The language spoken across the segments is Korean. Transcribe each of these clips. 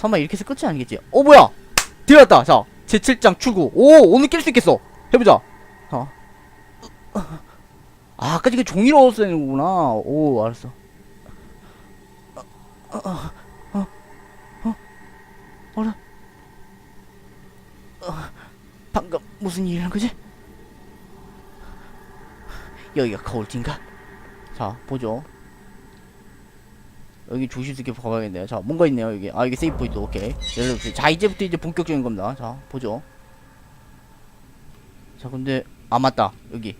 설마 이렇게 해서 끝이 아니겠지? 어 뭐야? 되었다. 자, 제 7장 출구. 오, 오늘 깰 수 있겠어. 해보자. 자. 아, 아까 이게 종이로 써야 되는구나. 오, 알았어. 어, 어, 어, 어? 어, 방금 무슨 일이 란 거지? 여기가 거울인가? 자, 보죠. 여기 조심스럽게 봐봐야겠네요. 자, 뭔가 있네요, 여기. 아, 이게 세이프 포인트, 오케이. 열려주세요. 자, 이제부터 이제 본격적인 겁니다. 자, 보죠. 자, 근데, 아, 맞다. 여기.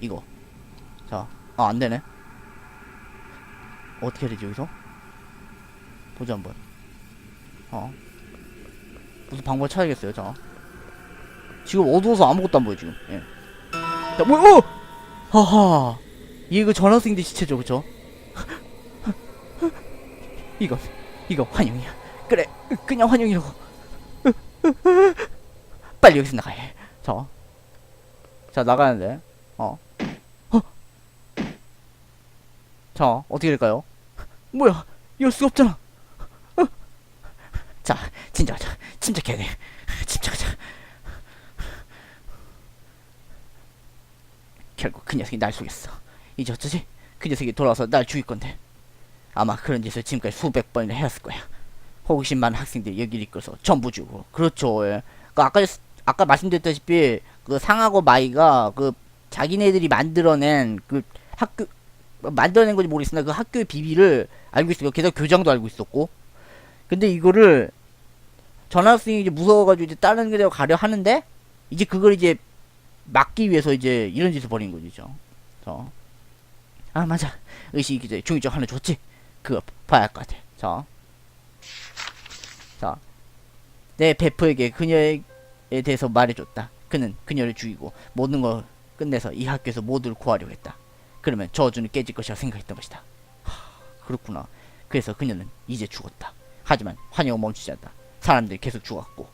이거. 자, 아, 안 되네. 어떻게 해야 되지, 여기서? 보자, 한번. 어. 무슨 방법을 찾아야겠어요, 자. 지금 어두워서 아무것도 안 보여, 지금. 예. 자, 뭐, 어! 하하. 이거 전학생들 시체죠, 그쵸? 이거 이거 환영이야. 그래, 그냥 환영이라고. 빨리 여기서 나가야 해. 자, 자 나가는데, 어, 어, 자 어떻게 될까요? 뭐야, 이럴 수가 없잖아. 어. 자, 진정하자. 침착해야 돼. 침착하자. 결국 그 녀석이 날 속였어. 이제 어쩌지? 그 녀석이 돌아와서 날 죽일 건데. 아마 그런 짓을 지금까지 수백 번이나 해왔을 거야. 호기심 많은 학생들이 여기를 이끌어서 전부 주고. 그렇죠. 예. 그 아까 아까 말씀드렸다시피 그 상하고 마이가 그 자기네들이 만들어낸 그 학교 만들어낸 건지 모르겠으나 그 학교의 비밀을 알고 있어요. 게다가 교장도 알고 있었고. 근데 이거를 전학생이 이제 무서워가지고 이제 다른 데로 가려 하는데 이제 그걸 이제 막기 위해서 이제 이런 짓을 벌인 거죠. 저. 아 맞아. 의식 기자에 종이장 하나 줬지. 그거 봐야 할 것 같아. 자. 자. 내 베프에게 그녀에 대해서 말해줬다. 그는 그녀를 죽이고 모든 걸 끝내서 이 학교에서 모두를 구하려고 했다. 그러면 저주는 깨질 것이라 생각했던 것이다. 하, 그렇구나. 그래서 그녀는 이제 죽었다. 하지만 환영은 멈추지 않다. 사람들이 계속 죽었고.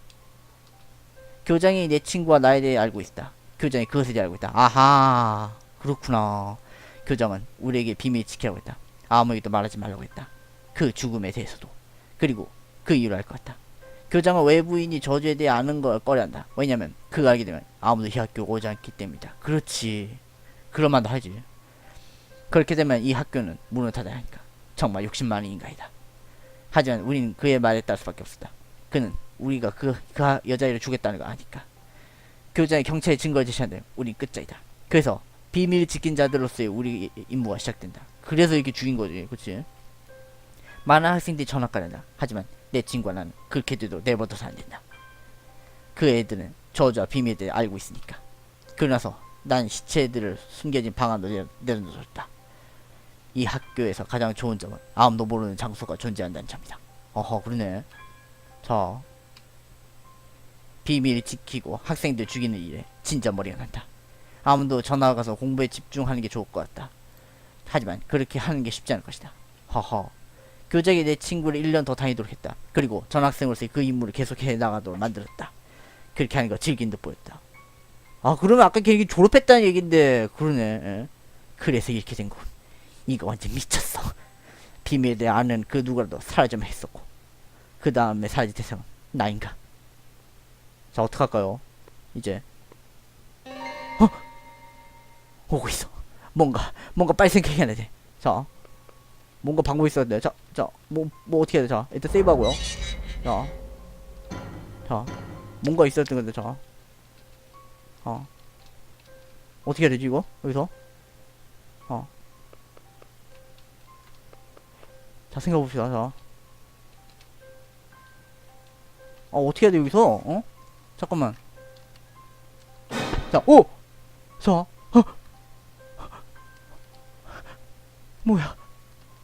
교장이 내 친구와 나에 대해 알고 있다. 교장이 그것에 대해 알고 있다. 아하, 그렇구나. 교장은 우리에게 비밀 지키라고 했다. 아무에게도 말하지 말라고 했다. 그 죽음에 대해서도. 그리고 그 이유를 알 것 같다. 교장은 외부인이 저주에 대해 아는 걸 꺼려한다. 왜냐면 그가 알게 되면 아무도 이 학교 오지 않기 때문이다. 그렇지. 그럴만도 하지. 그렇게 되면 이 학교는 문을 닫아야 하니까. 정말 욕심 많은 인간이다. 하지만 우리는 그의 말에 따를 수밖에 없었다. 그는 우리가 그, 그 여자애를 죽였다는 걸 아니까. 교장이 경찰에 증거를 제시한다면 우린 끝장이다. 그래서 비밀을 지킨 자들로서의 우리 임무가 시작된다. 그래서 이렇게 죽인 거지, 그치? 많은 학생들이 전학가란다. 하지만 내 친구와 나는 그렇게 돼도 내버려둬서 안 된다. 그 애들은 저주와 비밀에 대해 알고 있으니까. 그러나서 난 시체들을 숨겨진 방 안으로 내려- 내려놓았다. 이 학교에서 가장 좋은 점은 아무도 모르는 장소가 존재한다는 점이다. 어허, 그러네. 자, 비밀을 지키고 학생들 죽이는 일에 진짜 머리가 난다. 아무도 전화 가서 공부에 집중하는 게 좋을 것 같다. 하지만 그렇게 하는 게 쉽지 않을 것이다. 허허. 교장이 내 친구를 1년 더 다니도록 했다. 그리고 전학생으로서의 그 임무를 계속해 나가도록 만들었다. 그렇게 하는 거 즐긴 듯 보였다. 아, 그러면 아까 걔 졸업했다는 얘긴데, 그러네. 예. 그래서 이렇게 된 거군. 이거 완전 미쳤어. 비밀에 대해 아는 그 누구라도 사라져만 했었고. 그 다음에 사라질 대상은 나인가. 자, 어떡할까요? 이제. 어? 오고 있어. 뭔가, 뭔가 빨리 생각해야 돼. 자. 뭔가 방법이 있어야 돼. 자, 자, 뭐, 뭐 어떻게 해야 돼? 자, 일단 세이브 하고요. 자. 자. 뭔가 있어야 되는데, 자. 어. 어떻게 해야 되지, 이거? 여기서? 어. 자, 생각해봅시다, 자. 어, 어떻게 해야 돼, 여기서? 어? 잠깐만. 자, 오! 자, 뭐야?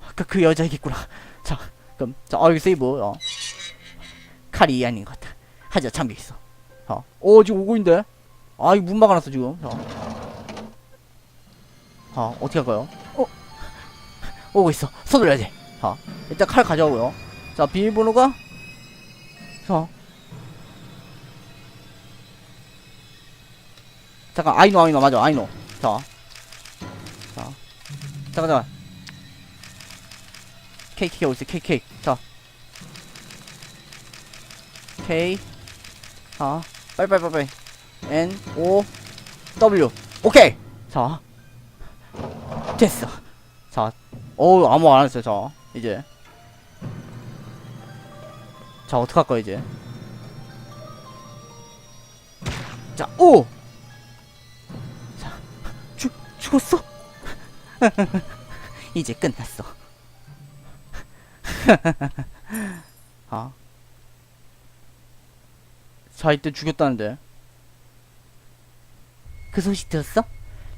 아까 그 여자이겠구나. 자, 그럼, 자, 아, 여기 세이브, 어. 칼이 이 아닌 것 같다. 하자, 잠겨 있어. 어, 오, 지금 오고 있는데? 아, 이문 막아놨어, 지금. 자. 아, 어떻게 할까요? 어? 오고 있어. 서둘러야 돼. 자, 일단 칼 가져오고요. 자, 비밀번호가? 자. 잠깐, 아이노, 아이노, 맞아, 아이노. 자. 자. 잠깐, 잠깐. KK 어딨어, KK. 자. K 자. 빨빨빨빨 N O W. 오케이! 자. 됐어. 자. 어우 아무 안 했어요. 자. 이제. 자 어떡할 거야 이제? 자 오! 자. 죽 죽었어? 이제 끝났어 아. 자, 이때 죽였다는데. 그 소식 들었어?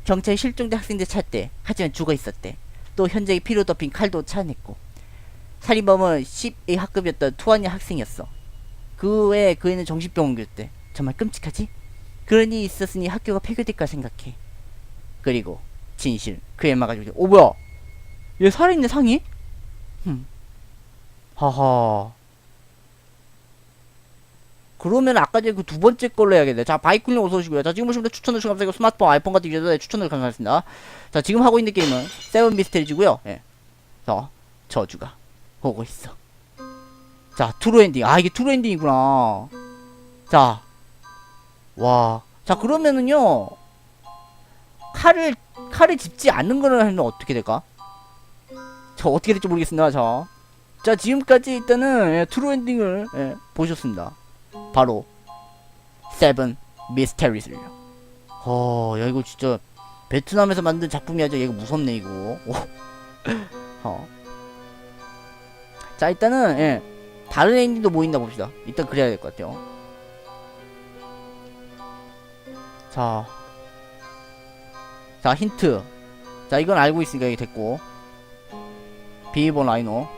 경찰이 실종된 학생들 찾대. 하지만 죽어 있었대. 또 현장에 피로 덮인 칼도 찾아냈고. 살인범은 10의 학급이었던 투아니 학생이었어. 그 외에 그 애는 정신병 옮겼대. 정말 끔찍하지? 그런 일이 있었으니 학교가 폐교될까 생각해. 그리고 진실 그 애 막아주고 오 뭐야? 얘 살아있네 상이? 흠. 하하. 그러면 아까 전에 그 두 번째 걸로 해야겠네. 자, 바이쿨님 어서 오시고요. 자, 지금 보시면 추천을 주감사하고 스마트폰, 아이폰 같은 경우에 추천을 감사했습니다. 자, 지금 하고 있는 게임은 세븐 미스테리즈고요. 예. 자, 저주가 오고 있어. 자, 트루 엔딩. 아, 이게 트루 엔딩이구나. 자. 와. 자, 그러면은요. 칼을 칼을 짚지 않는 거를 하면 어떻게 될까? 저 어떻게 될지 모르겠습니다. 자. 자, 지금까지 일단은 예, 트루 엔딩을 예, 보셨습니다. 바로 세븐 미스테리스요. 어, 야 이거 진짜 베트남에서 만든 작품이 아주 이거 무섭네 이거. 오. 어. 자 일단은 예 다른 엔딩도 뭐 있나 봅시다. 일단 그래야 될 것 같아요. 자, 자 힌트. 자 이건 알고 있으니까 이게 됐고. 비번 라이노.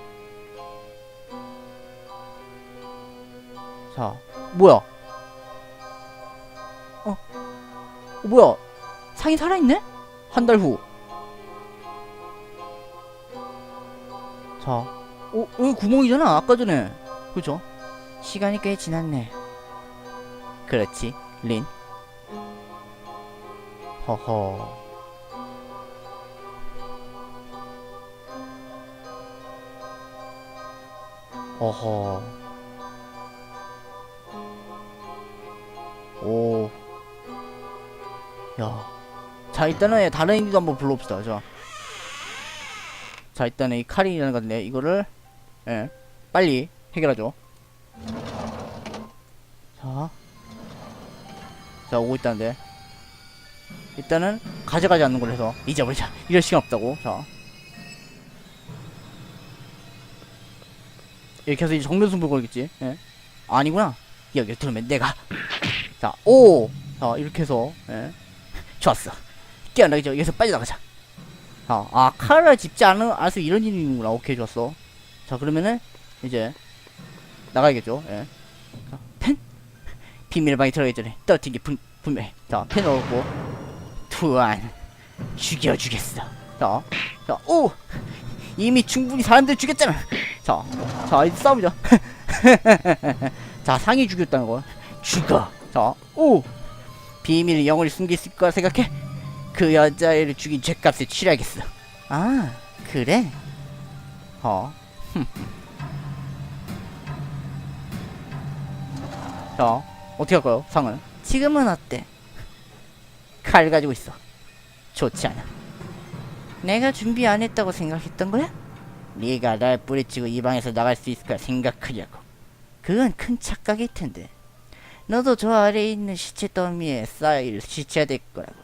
자, 뭐야? 어, 어 뭐야? 상이 살아있네? 한 달 후. 자, 어, 여기 구멍이잖아. 아까 전에. 그죠? 시간이 꽤 지났네. 그렇지, 린. 허허. 어허. 오. 야. 자, 일단은 예, 다른 인디도 한번 불러봅시다. 자. 자, 일단은 이 칼이라는 건데, 이거를, 예, 빨리 해결하죠. 자. 자, 오고 있다는데. 일단은 가져가지 않는 걸로 해서 잊어버리자. 이럴 시간 없다고. 자. 이렇게 해서 이제 정면승부 걸겠지. 예. 아니구나. 여기 들으면 내가 자, 오! 자, 이렇게 해서, 예. 좋았어. 깨어나기 전 여기서 빨리 나가자. 자, 아, 칼을 짚지 않으, 않아서 이런 일이 있는구나. 오케이, 좋았어. 자, 그러면은, 이제, 나가야겠죠, 예. 자, 펜! 비밀방에 들어가기 전에 떨어뜨린 게 분, 분명해. 자, 펜 넣고, 투안, 죽여주겠어. 자, 자, 오! 이미 충분히 사람들 죽였잖아. 자, 자, 이제 싸우자. 자, 상이 죽였다는 거. 죽어. 자, 오! 비밀의 영혼을 숨길 수 있을 거라 생각해? 그 여자애를 죽인 죄값을 치러야겠어. 아, 그래? 어. 자, 어떻게 할까요, 상을? 지금은 어때? 칼 가지고 있어. 좋지 않아. 내가 준비 안 했다고 생각했던 거야? 네가 날 뿌리치고 이 방에서 나갈 수 있을까 생각하냐고. 그건 큰 착각일 텐데. 너도 저 아래에 있는 시체 더미에 쌓일 시체가 될 거라고.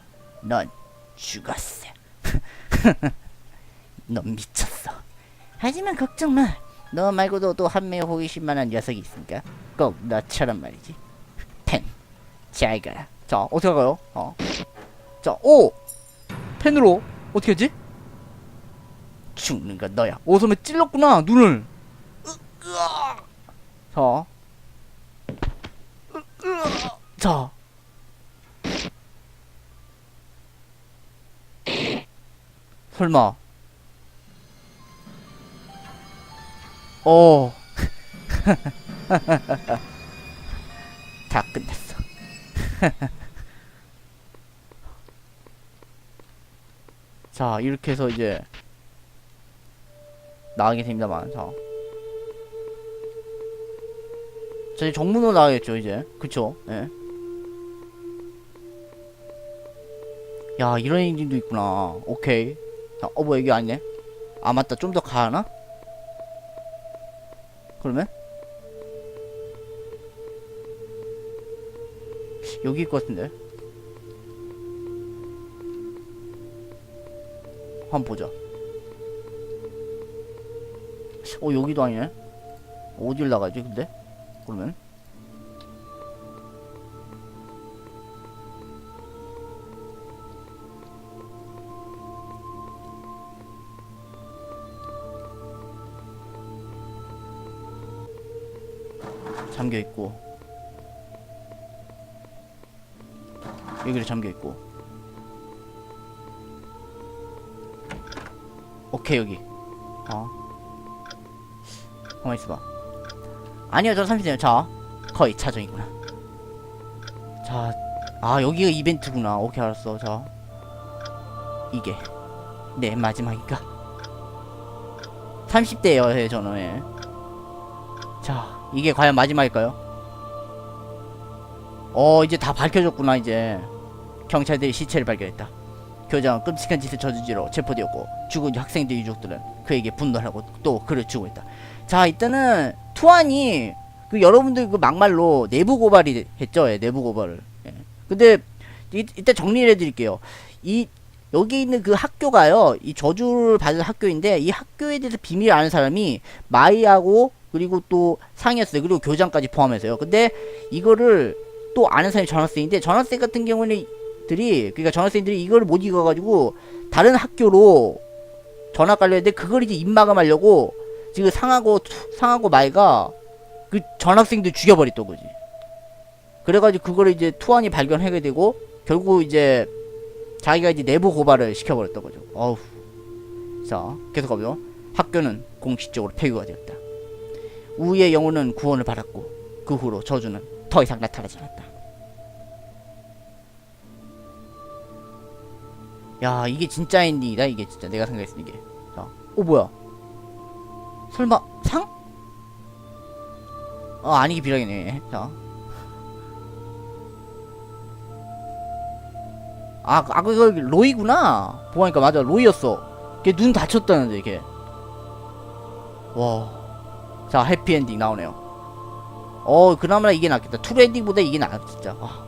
넌 죽었어. 넌 미쳤어. 하지만 걱정 마. 너 말고도 또 한명 호기심 만한 녀석이 있으니까 꼭 너처럼 말이지. 펜. 잘 가라. 자, 어떻게 할까요? 어. 자, 오! 펜으로 어떻게 하지? 죽는 건 너야. 오, 선배 찔렀구나, 눈을. 으, 으아. 자. 자. 설마. 어. 다 끝났어. 자, 이렇게 해서 이제 나가게 됩니다만, 자. 자 이제 정문으로 나가겠죠 이제 그쵸 예. 야 이런 엔딩도 있구나 오케이 자, 어 뭐야 이게 아니네 아 맞다 좀 더 가나? 그러면? 여기일 것 같은데 한번 보자 어 여기도 아니네 어딜 나가지 근데? 그러면? 잠겨 있고. 여기도 잠겨 있고. 오케이 여기. 어. 가만 있어봐. 아니요 저 30대요. 자 거의 차정이구나. 자아 여기가 이벤트구나. 오케이 알았어. 자 이게. 네 마지막인가? 30대요 예, 저는 예. 자 이게 과연 마지막일까요? 어 이제 다 밝혀졌구나 이제. 경찰들이 시체를 발견했다. 교장은 끔찍한 짓을 저지르러 체포되었고 죽은 학생들 유족들은 그에게 분노하고 또 그를 추구했다. 자 이때는 투안이 그 여러분들 그 막말로 내부 고발이 했죠? 예, 내부 고발을. 예. 근데 이, 이때 정리를 해드릴게요. 이 여기 있는 그 학교가요 이 저주를 받은 학교인데 이 학교에 대해서 비밀을 아는 사람이 마이하고 그리고 또 상이었어요 그리고 교장까지 포함해서요 근데 이거를 또 아는 사람이 전학생인데 전학생 같은 경우는 들이 그러니까 전학생들이 이걸 못 읽어가지고 다른 학교로 전학 가려 했는데 그걸 이제 입마감하려고 지금 상하고 투- 상하고 마이가 그 전학생들 죽여버렸던 거지. 그래가지고 그거를 이제 투안이 발견하게 되고 결국 이제 자기가 이제 내부 고발을 시켜버렸던 거죠. 어우. 자 계속 가보죠. 학교는 공식적으로 폐교가 되었다. 우의 영혼은 구원을 받았고 그 후로 저주는 더 이상 나타나지 않았다. 야 이게 진짜 엔딩이다 이게 진짜 내가 생각했을 때 이게 자, 어 뭐야 설마 상? 어 아니기 비라이네 자 아, 아, 그거 로이구나. 보니까 맞아, 로이였어. 걔 눈 다쳤다는데, 걔. 와. 자, 해피엔딩 나오네요. 어, 그나마나 이게 낫겠다. 투루 엔딩보다 이게 나아, 진짜. 와.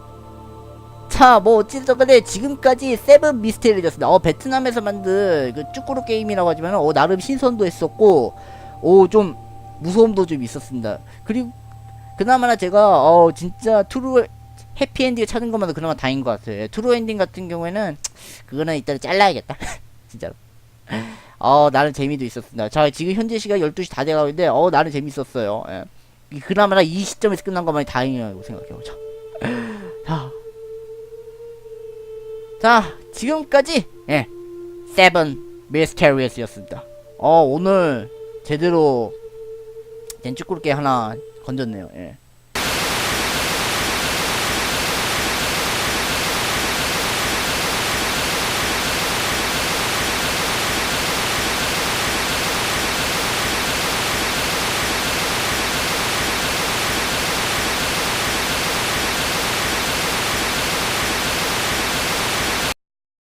자, 뭐, 어찌됐든 간에 지금까지 세븐 미스테리였습니다. 어, 베트남에서 만든 그 쭈꾸루 게임이라고 하지만, 어, 나름 신선도 했었고, 오, 좀, 무서움도 좀 있었습니다. 그리고, 그나마나 제가, 어, 진짜 투루, 해피엔딩을 찾은 것만도 그나마 다행인 것 같아요. 트루 엔딩 같은 경우에는, 그거는 이따 잘라야겠다. 진짜로. 어, 나는 재미도 있었습니다. 자, 지금 현재 시각 12시 다 돼가고 있는데, 어, 나는 재밌었어요. 예. 이- 그나마나 이 시점에서 끝난 것만이 다행이라고 생각해요. 자. 자. 자, 지금까지, 예. 세븐 미스테리어스였습니다. 어, 오늘 제대로 댄쭈꾸르게 하나 건졌네요. 예.